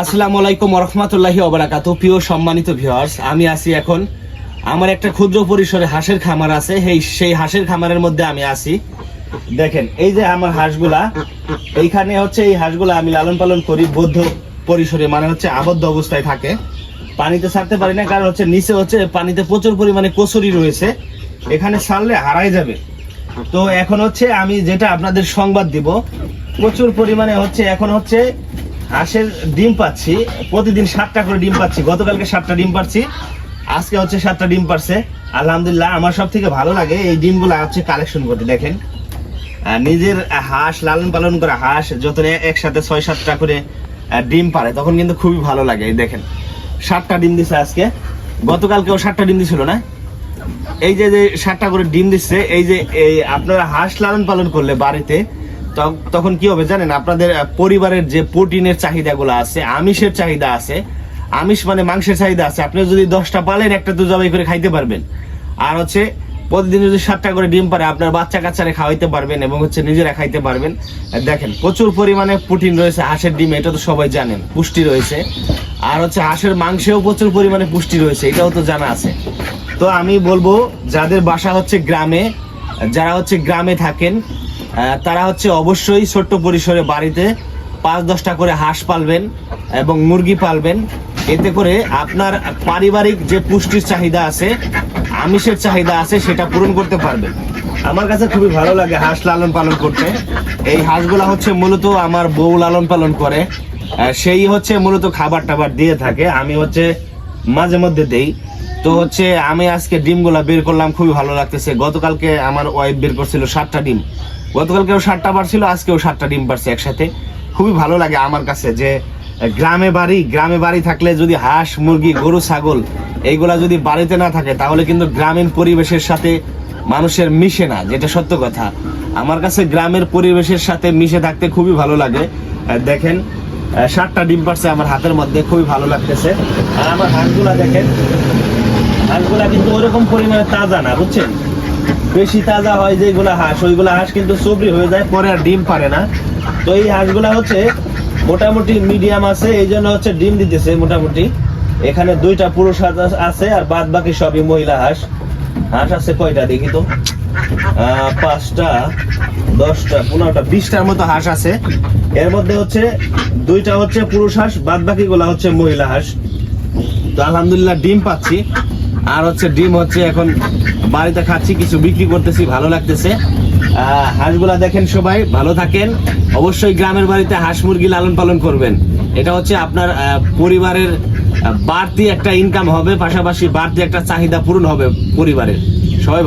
আসসালামু আলাইকুম রহমতুল্লাহি ওবারাকাত প্রিয় সম্মানিত ভিউয়ার্স আমি আছি এখন আমার একটা ক্ষুদ্র পরিসরে হাঁসের খামার আছে। সেই সেই হাঁসের খামারের মধ্যে আমি আছি। দেখেন, এই যে আমার হাঁসগুলা, এইখানে হচ্ছে এই হাঁসগুলা আমি লালন পালন করি বৌদ্ধ পরিসরে মানে হচ্ছে আবদ্ধ অবস্থায় থাকে। পানিতে ছাড়তে পারি না, কারণ হচ্ছে নিচে হচ্ছে পানিতে প্রচুর পরিমাণে কচুরি রয়েছে। এখানে ছাড়লে হারাই যাবে। তো এখন হচ্ছে আমি যেটা আপনাদের সংবাদ দিব, প্রচুর পরিমাণে হচ্ছে এখন হচ্ছে হাঁসের ডিম পাচ্ছি, প্রতিদিন সাতটা করে ডিম পাচ্ছি, গতকালকে সাতটা ডিম পাচ্ছি আজকে হচ্ছে সাতটা ডিম পারছে। আলহামদুলিল্লাহ, আমার সব থেকে ভালো লাগে এই ডিমগুলো হচ্ছে কালেকশন করতে, দেখেন। নিজের হাঁস লালন পালন করা হাঁস যত একসাথে ছয় সাতটা করে ডিম পারে, তখন কিন্তু খুবই ভালো লাগে, এই দেখেন। সাতটা ডিম দিছে আজকে। গতকালকেও সাতটা ডিম দিছিল না? এই যে যে সাতটা করে ডিম দিচ্ছে এই যে, এই আপনারা হাঁস লালন পালন করলে বাড়িতে তখন কি হবে জানেন, আপনাদের পরিবারের যে প্রোটিনের চাহিদাগুলো আছে, আমিষের চাহিদা আছে, আমিষ মানে মাংসের চাহিদা আছে, আপনি যদি দশটা পালেন, একটা তো জবাই করে খাইতে পারবেন। আর হচ্ছে, প্রতিদিন যদি সাতটা করে ডিম পারে, আপনার বাচ্চা কাচ্চারে খাওয়াইতে পারবেন এবং হচ্ছে নিজেরা খাইতে পারবেন। দেখেন, প্রচুর পরিমাণে প্রোটিন রয়েছে, হাঁসের ডিম, এটা তো সবাই জানেন, পুষ্টি রয়েছে। আর হচ্ছে, হাঁসের মাংসেও প্রচুর পরিমাণে পুষ্টি রয়েছে, এটাও তো জানা আছে। তো আমি বলব, যাদের বাসা হচ্ছে গ্রামে, যারা হচ্ছে গ্রামে থাকেন তারা হচ্ছে অবশ্যই ছোট্ট পরিসরে বাড়িতে পাঁচ দশটা করে হাঁস পালবেন এবং মুরগি পালবেন। এতে করে আপনার পারিবারিক যে পুষ্টির চাহিদা আছে, আমিষের চাহিদা আছে, সেটা পূরণ করতে পারবেন। আমার কাছে খুবই ভালো লাগে হাঁস লালন পালন করতে। এই হাঁসগুলা হচ্ছে মূলত আমার বউ লালন পালন করে। সেই হচ্ছে মূলত খাবার টাবার দিয়ে থাকে। আমি হচ্ছে মাঝে মধ্যে দেই। তো হচ্ছে আমি আজকে ডিমগুলা বের করলাম, খুবই ভালো লাগতেছে। গতকালকে আমার ওয়াইফ বের করছিল সাতটা ডিম। গতকালকেও সাতটা পারছিল আজকেও সাতটা ডিম পারছে একসাথে। খুবই ভালো লাগে আমার কাছে যে, গ্রামে বাড়ি গ্রামে বাড়ি থাকলে যদি হাঁস, মুরগি, গরু, ছাগল এইগুলা যদি বাড়িতে না থাকে, তাহলে কিন্তু গ্রামীণ পরিবেশের সাথে মানুষের মিশে না, যেটা সত্য কথা। আমার কাছে গ্রামের পরিবেশের সাথে মিশে থাকতে খুবই ভালো লাগে। দেখেন সাতটা ডিম পারছে আমার হাতের মধ্যে, খুবই ভালো লাগতেছে। আর আমার হাঁসগুলা দেখেন, হাঁসগুলা কিন্তু ওরকম পরিমাণে তাজা না, বুঝছেন? বেশি তাজা হয় যেগুলা হাঁস, ওইগুলা হাঁস কিন্তু চবরি হয়ে যায়, পরে আর ডিম পারে না। তো এই হাঁসগুলা হচ্ছে মোটামুটি মিডিয়াম আছে, এই জন্য হচ্ছে ডিম দিতেছে মোটামুটি। এখানে দুইটা পুরুষ হাঁস আছে, আর বাদ বাকি সবই মহিলা হাঁস। হাঁস আছে কয়টা দেখি তো? পাঁচটা, দশটা, পনেরোটা, বিশটার মতো হাঁস আছে। এর মধ্যে হচ্ছে, দুইটা হচ্ছে পুরুষ হাঁস বাদ বাকি গুলা হচ্ছে মহিলা হাঁস। তো আলহামদুলিল্লাহ ডিম পাচ্ছি। আর হচ্ছে ডিম হচ্ছে এখন বাড়িতে খাচ্ছি, কিছু বিক্রি করতেছি, ভালো লাগতেছে। হাঁসগুলা দেখেন সবাই, ভালো থাকেন। অবশ্যই গ্রামের বাড়িতে হাঁস মুরগি লালন পালন করবেন। এটা হচ্ছে আপনার পরিবারের বাড়তি একটা ইনকাম হবে, পাশাপাশি বাড়তি একটা চাহিদা পূরণ হবে পরিবারের। সবাই